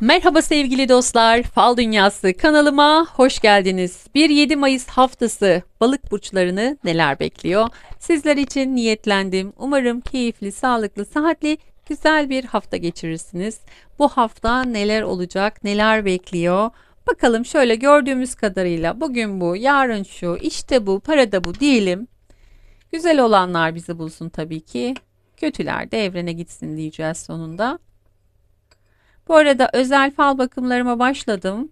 Merhaba sevgili dostlar, Fal Dünyası kanalıma hoş geldiniz. 1-7 Mayıs haftası balık burçlarını neler bekliyor? Sizler için niyetlendim. Umarım keyifli, sağlıklı, sıhhatli, güzel bir hafta geçirirsiniz. Bu hafta neler olacak, neler bekliyor? Bakalım şöyle gördüğümüz kadarıyla bugün bu, yarın şu, işte bu, parada bu diyelim. Güzel olanlar bizi bulsun tabii ki. Kötüler de evrene gitsin diyeceğiz sonunda. Bu arada özel fal bakımlarıma başladım.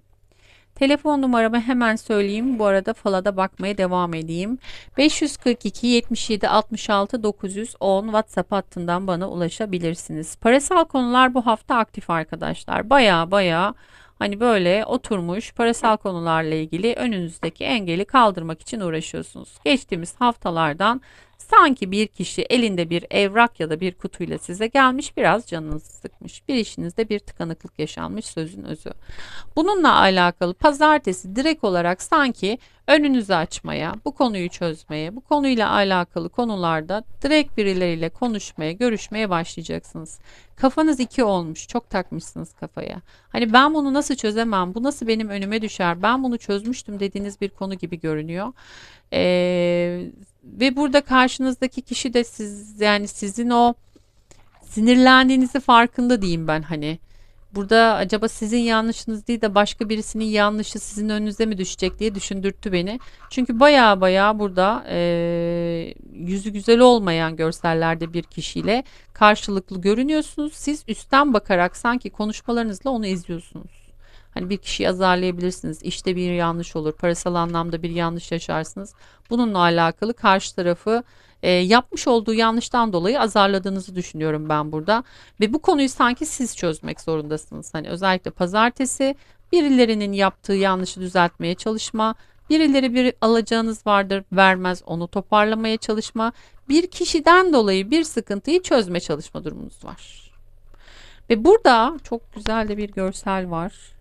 Telefon numaramı hemen söyleyeyim. Bu arada fala da bakmaya devam edeyim. 542 77 66 910 WhatsApp hattından bana ulaşabilirsiniz. Parasal konular bu hafta aktif arkadaşlar. Baya baya hani böyle oturmuş parasal konularla ilgili önünüzdeki engeli kaldırmak için uğraşıyorsunuz. Geçtiğimiz haftalardan Sanki bir kişi elinde bir evrak ya da bir kutuyla size gelmiş biraz canınızı sıkmış. Bir işinizde bir tıkanıklık yaşanmış sözün özü. Bununla alakalı pazartesi direkt olarak sanki önünüzü açmaya, bu konuyu çözmeye, bu konuyla alakalı konularda direkt birileriyle konuşmaya, görüşmeye başlayacaksınız. Kafanız iki olmuş, çok takmışsınız kafaya. Hani ben bunu nasıl çözemem, bu nasıl benim önüme düşer, ben bunu çözmüştüm dediğiniz bir konu gibi görünüyor. Ee, ve burada karşınızdaki kişi de siz yani sizin o sinirlendiğinizi farkında diyeyim ben hani. Burada acaba sizin yanlışınız değil de başka birisinin yanlışı sizin önünüze mi düşecek diye düşündürttü beni. Çünkü baya baya burada e, yüzü güzel olmayan görsellerde bir kişiyle karşılıklı görünüyorsunuz. Siz üstten bakarak sanki konuşmalarınızla onu izliyorsunuz. Hani bir kişiyi azarlayabilirsiniz. İşte bir yanlış olur. Parasal anlamda bir yanlış yaşarsınız. Bununla alakalı karşı tarafı e, yapmış olduğu yanlıştan dolayı azarladığınızı düşünüyorum ben burada. Ve bu konuyu sanki siz çözmek zorundasınız. Hani özellikle pazartesi birilerinin yaptığı yanlışı düzeltmeye çalışma, birileri bir alacağınız vardır vermez onu toparlamaya çalışma, bir kişiden dolayı bir sıkıntıyı çözme çalışma durumunuz var. Ve burada çok güzel de bir görsel var.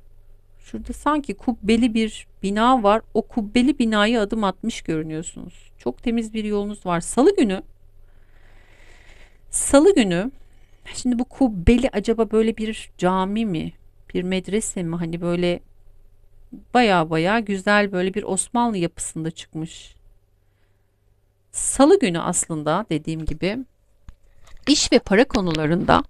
Şurada sanki kubbeli bir bina var. O kubbeli binayı adım atmış görünüyorsunuz. Çok temiz bir yolunuz var. Salı günü Salı günü şimdi bu kubbeli acaba böyle bir cami mi? Bir medrese mi? Hani böyle baya baya güzel böyle bir Osmanlı yapısında çıkmış. Salı günü aslında dediğim gibi iş ve para konularında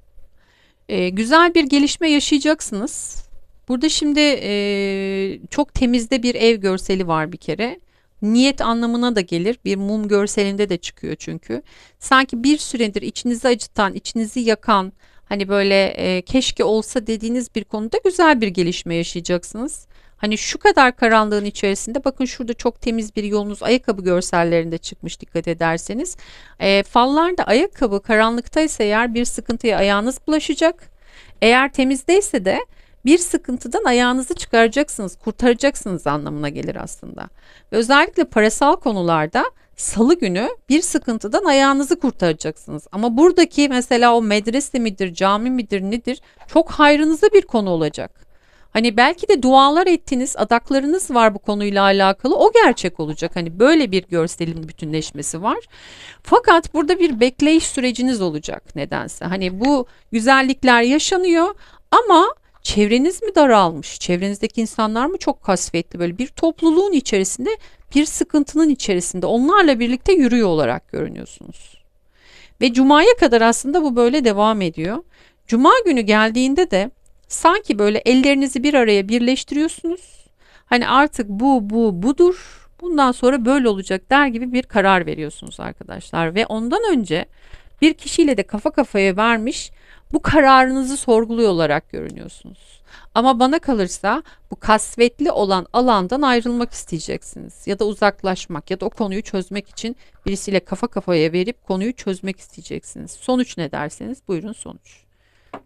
e, güzel bir gelişme yaşayacaksınız. Burada şimdi e, çok temizde bir ev görseli var bir kere. Niyet anlamına da gelir. Bir mum görselinde de çıkıyor çünkü. Sanki bir süredir içinizi acıtan, içinizi yakan, hani böyle e, keşke olsa dediğiniz bir konuda güzel bir gelişme yaşayacaksınız. Hani şu kadar karanlığın içerisinde bakın şurada çok temiz bir yolunuz ayakkabı görsellerinde çıkmış dikkat ederseniz. E, fallarda ayakkabı karanlıktaysa eğer bir sıkıntıya ayağınız bulaşacak. Eğer temizdeyse de bir sıkıntıdan ayağınızı çıkaracaksınız, kurtaracaksınız anlamına gelir aslında. Ve özellikle parasal konularda salı günü bir sıkıntıdan ayağınızı kurtaracaksınız. Ama buradaki mesela o medrese midir, cami midir nedir çok hayrınıza bir konu olacak. Hani belki de dualar ettiniz, adaklarınız var bu konuyla alakalı. O gerçek olacak. Hani böyle bir görselin bütünleşmesi var. Fakat burada bir bekleyiş süreciniz olacak nedense. Hani bu güzellikler yaşanıyor ama çevreniz mi daralmış? Çevrenizdeki insanlar mı çok kasvetli? Böyle bir topluluğun içerisinde bir sıkıntının içerisinde onlarla birlikte yürüyor olarak görünüyorsunuz. Ve cumaya kadar aslında bu böyle devam ediyor. Cuma günü geldiğinde de sanki böyle ellerinizi bir araya birleştiriyorsunuz. Hani artık bu bu budur. Bundan sonra böyle olacak der gibi bir karar veriyorsunuz arkadaşlar ve ondan önce bir kişiyle de kafa kafaya vermiş bu kararınızı sorguluyor olarak görünüyorsunuz. Ama bana kalırsa bu kasvetli olan alandan ayrılmak isteyeceksiniz ya da uzaklaşmak ya da o konuyu çözmek için birisiyle kafa kafaya verip konuyu çözmek isteyeceksiniz. Sonuç ne derseniz buyurun sonuç.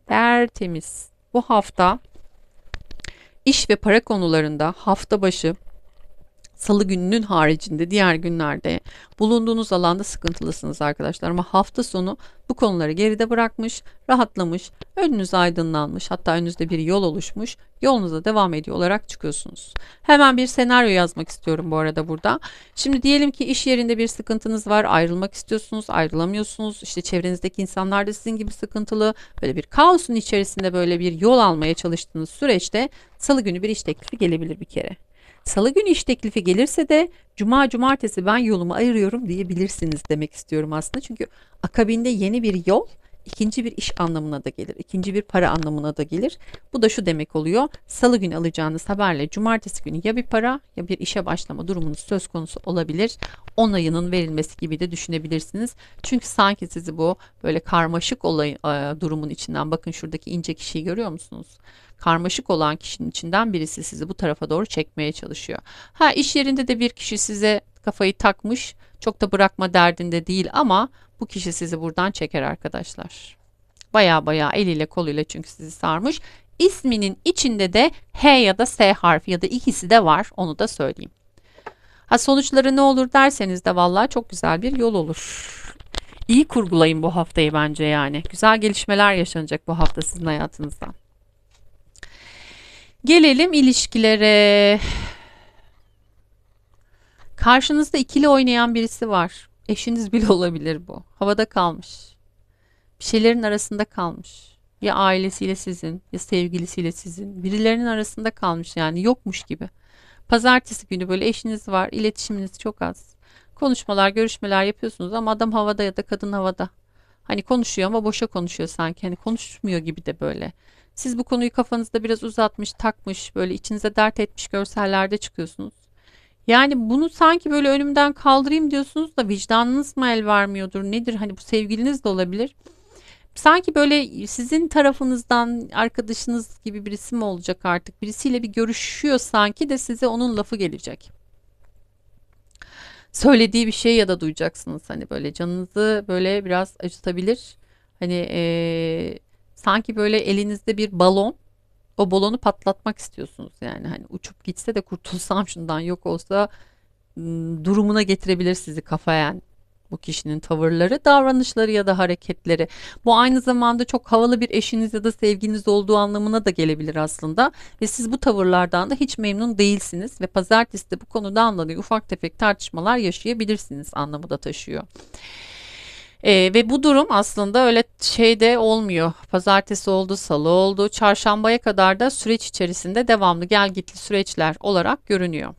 Tertemiz. Bu hafta iş ve para konularında hafta başı Salı gününün haricinde diğer günlerde bulunduğunuz alanda sıkıntılısınız arkadaşlar. Ama hafta sonu bu konuları geride bırakmış, rahatlamış, önünüz aydınlanmış, hatta önünüzde bir yol oluşmuş, yolunuza devam ediyor olarak çıkıyorsunuz. Hemen bir senaryo yazmak istiyorum bu arada burada. Şimdi diyelim ki iş yerinde bir sıkıntınız var, ayrılmak istiyorsunuz, ayrılamıyorsunuz. İşte çevrenizdeki insanlar da sizin gibi sıkıntılı. Böyle bir kaosun içerisinde böyle bir yol almaya çalıştığınız süreçte salı günü bir iş teklifi gelebilir bir kere. Salı günü iş teklifi gelirse de cuma cumartesi ben yolumu ayırıyorum diyebilirsiniz demek istiyorum aslında. Çünkü akabinde yeni bir yol ikinci bir iş anlamına da gelir. ikinci bir para anlamına da gelir. Bu da şu demek oluyor. Salı günü alacağınız haberle cumartesi günü ya bir para ya bir işe başlama durumunuz söz konusu olabilir. Onayının verilmesi gibi de düşünebilirsiniz. Çünkü sanki sizi bu böyle karmaşık olay e, durumun içinden bakın şuradaki ince kişiyi görüyor musunuz? karmaşık olan kişinin içinden birisi sizi bu tarafa doğru çekmeye çalışıyor. Ha iş yerinde de bir kişi size kafayı takmış, çok da bırakma derdinde değil ama bu kişi sizi buradan çeker arkadaşlar. Baya baya eliyle koluyla çünkü sizi sarmış. İsminin içinde de H ya da S harfi ya da ikisi de var onu da söyleyeyim. Ha sonuçları ne olur derseniz de vallahi çok güzel bir yol olur. İyi kurgulayın bu haftayı bence yani. Güzel gelişmeler yaşanacak bu hafta sizin hayatınızda. Gelelim ilişkilere. Karşınızda ikili oynayan birisi var. Eşiniz bile olabilir bu. Havada kalmış. Bir şeylerin arasında kalmış. Ya ailesiyle sizin ya sevgilisiyle sizin. Birilerinin arasında kalmış yani yokmuş gibi. Pazartesi günü böyle eşiniz var. iletişiminiz çok az. Konuşmalar, görüşmeler yapıyorsunuz ama adam havada ya da kadın havada. Hani konuşuyor ama boşa konuşuyor sanki. Hani konuşmuyor gibi de böyle. Siz bu konuyu kafanızda biraz uzatmış, takmış, böyle içinize dert etmiş görsellerde çıkıyorsunuz. Yani bunu sanki böyle önümden kaldırayım diyorsunuz da vicdanınız mı el vermiyordur nedir? Hani bu sevgiliniz de olabilir. Sanki böyle sizin tarafınızdan arkadaşınız gibi birisi mi olacak artık? Birisiyle bir görüşüyor sanki de size onun lafı gelecek. Söylediği bir şey ya da duyacaksınız. Hani böyle canınızı böyle biraz acıtabilir. Hani ee, sanki böyle elinizde bir balon o balonu patlatmak istiyorsunuz yani hani uçup gitse de kurtulsam şundan yok olsa durumuna getirebilir sizi kafayen bu kişinin tavırları, davranışları ya da hareketleri. Bu aynı zamanda çok havalı bir eşiniz ya da sevginiz olduğu anlamına da gelebilir aslında. Ve siz bu tavırlardan da hiç memnun değilsiniz ve pazartesi de bu konudan dolayı ufak tefek tartışmalar yaşayabilirsiniz anlamı da taşıyor. E, ve bu durum aslında öyle şeyde olmuyor. Pazartesi oldu, salı oldu, çarşambaya kadar da süreç içerisinde devamlı gel gitli süreçler olarak görünüyor.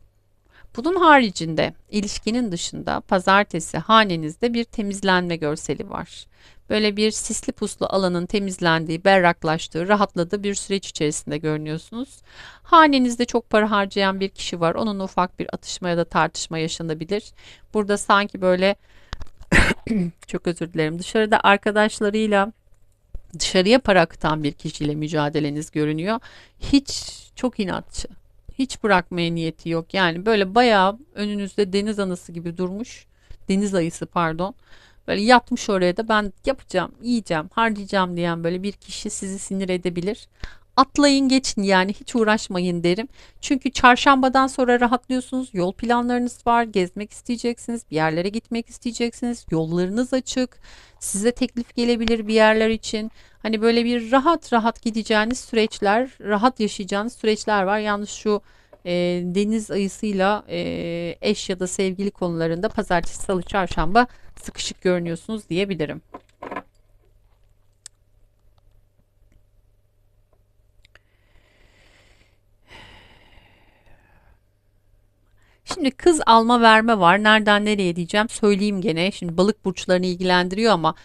Bunun haricinde ilişkinin dışında pazartesi hanenizde bir temizlenme görseli var. Böyle bir sisli puslu alanın temizlendiği, berraklaştığı, rahatladığı bir süreç içerisinde görünüyorsunuz. Hanenizde çok para harcayan bir kişi var. Onunla ufak bir atışma ya da tartışma yaşanabilir. Burada sanki böyle çok özür dilerim. Dışarıda arkadaşlarıyla dışarıya para akıtan bir kişiyle mücadeleniz görünüyor. Hiç çok inatçı. Hiç bırakmaya niyeti yok. Yani böyle bayağı önünüzde deniz anası gibi durmuş. Deniz ayısı pardon. Böyle yatmış oraya da ben yapacağım, yiyeceğim, harcayacağım diyen böyle bir kişi sizi sinir edebilir atlayın geçin yani hiç uğraşmayın derim. Çünkü çarşambadan sonra rahatlıyorsunuz. Yol planlarınız var. Gezmek isteyeceksiniz. Bir yerlere gitmek isteyeceksiniz. Yollarınız açık. Size teklif gelebilir bir yerler için. Hani böyle bir rahat rahat gideceğiniz süreçler, rahat yaşayacağınız süreçler var. Yalnız şu e, deniz ayısıyla e, eş ya da sevgili konularında pazartesi, salı, çarşamba sıkışık görünüyorsunuz diyebilirim. Şimdi kız alma verme var. Nereden nereye diyeceğim söyleyeyim gene. Şimdi balık burçlarını ilgilendiriyor ama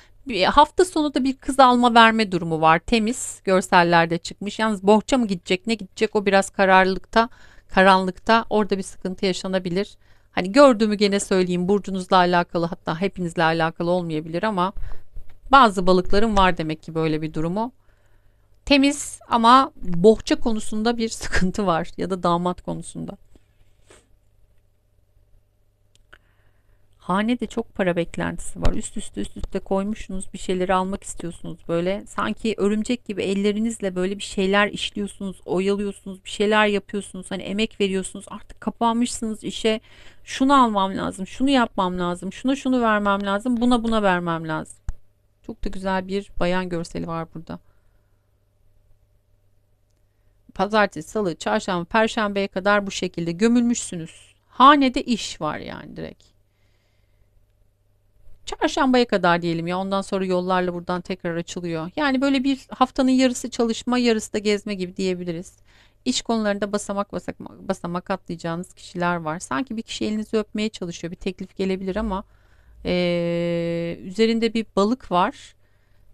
hafta sonu da bir kız alma verme durumu var. Temiz görsellerde çıkmış. Yalnız bohça mı gidecek ne gidecek o biraz kararlılıkta karanlıkta orada bir sıkıntı yaşanabilir. Hani gördüğümü gene söyleyeyim burcunuzla alakalı hatta hepinizle alakalı olmayabilir ama bazı balıkların var demek ki böyle bir durumu. Temiz ama bohça konusunda bir sıkıntı var ya da damat konusunda. Hanede çok para beklentisi var. Üst üste üst üste koymuşsunuz bir şeyleri almak istiyorsunuz böyle. Sanki örümcek gibi ellerinizle böyle bir şeyler işliyorsunuz, oyalıyorsunuz, bir şeyler yapıyorsunuz. Hani emek veriyorsunuz. Artık kapanmışsınız işe. Şunu almam lazım, şunu yapmam lazım, şuna şunu vermem lazım, buna buna vermem lazım. Çok da güzel bir bayan görseli var burada. Pazartesi, salı, çarşamba, perşembeye kadar bu şekilde gömülmüşsünüz. Hanede iş var yani direkt. Çarşambaya kadar diyelim ya ondan sonra yollarla buradan tekrar açılıyor. Yani böyle bir haftanın yarısı çalışma yarısı da gezme gibi diyebiliriz. İş konularında basamak basamak, basamak atlayacağınız kişiler var. Sanki bir kişi elinizi öpmeye çalışıyor bir teklif gelebilir ama eee, üzerinde bir balık var.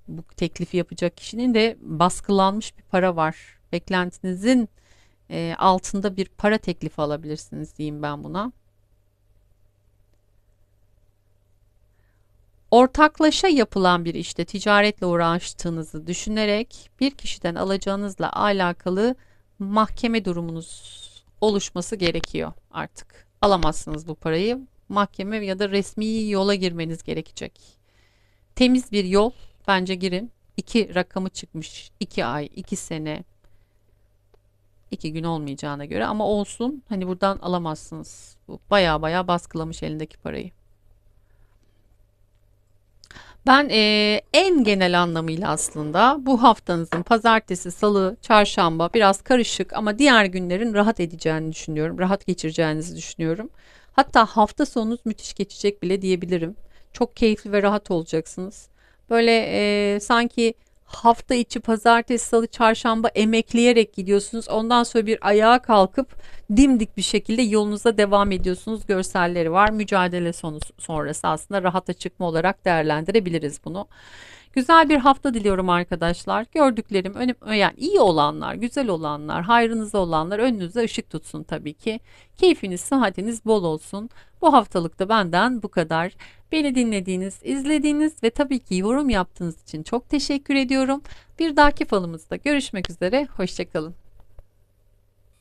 Bu teklifi yapacak kişinin de baskılanmış bir para var. Beklentinizin eee, altında bir para teklifi alabilirsiniz diyeyim ben buna. Ortaklaşa yapılan bir işte ticaretle uğraştığınızı düşünerek bir kişiden alacağınızla alakalı mahkeme durumunuz oluşması gerekiyor artık. Alamazsınız bu parayı. Mahkeme ya da resmi yola girmeniz gerekecek. Temiz bir yol bence girin. İki rakamı çıkmış. iki ay, iki sene, iki gün olmayacağına göre ama olsun. Hani buradan alamazsınız. Baya baya baskılamış elindeki parayı. Ben eee, en genel anlamıyla aslında bu haftanızın pazartesi, salı, çarşamba biraz karışık ama diğer günlerin rahat edeceğini düşünüyorum. Rahat geçireceğinizi düşünüyorum. Hatta hafta sonunuz müthiş geçecek bile diyebilirim. Çok keyifli ve rahat olacaksınız. Böyle eee, sanki hafta içi pazartesi, salı, çarşamba emekleyerek gidiyorsunuz. Ondan sonra bir ayağa kalkıp dimdik bir şekilde yolunuza devam ediyorsunuz. Görselleri var. Mücadele sonu sonrası aslında rahata çıkma olarak değerlendirebiliriz bunu. Güzel bir hafta diliyorum arkadaşlar. Gördüklerim önüm yani iyi olanlar, güzel olanlar, hayrınıza olanlar önünüze ışık tutsun tabii ki. Keyfiniz, sıhhatiniz bol olsun. Bu haftalıkta benden bu kadar. Beni dinlediğiniz, izlediğiniz ve tabii ki yorum yaptığınız için çok teşekkür ediyorum. Bir dahaki falımızda görüşmek üzere. Hoşçakalın.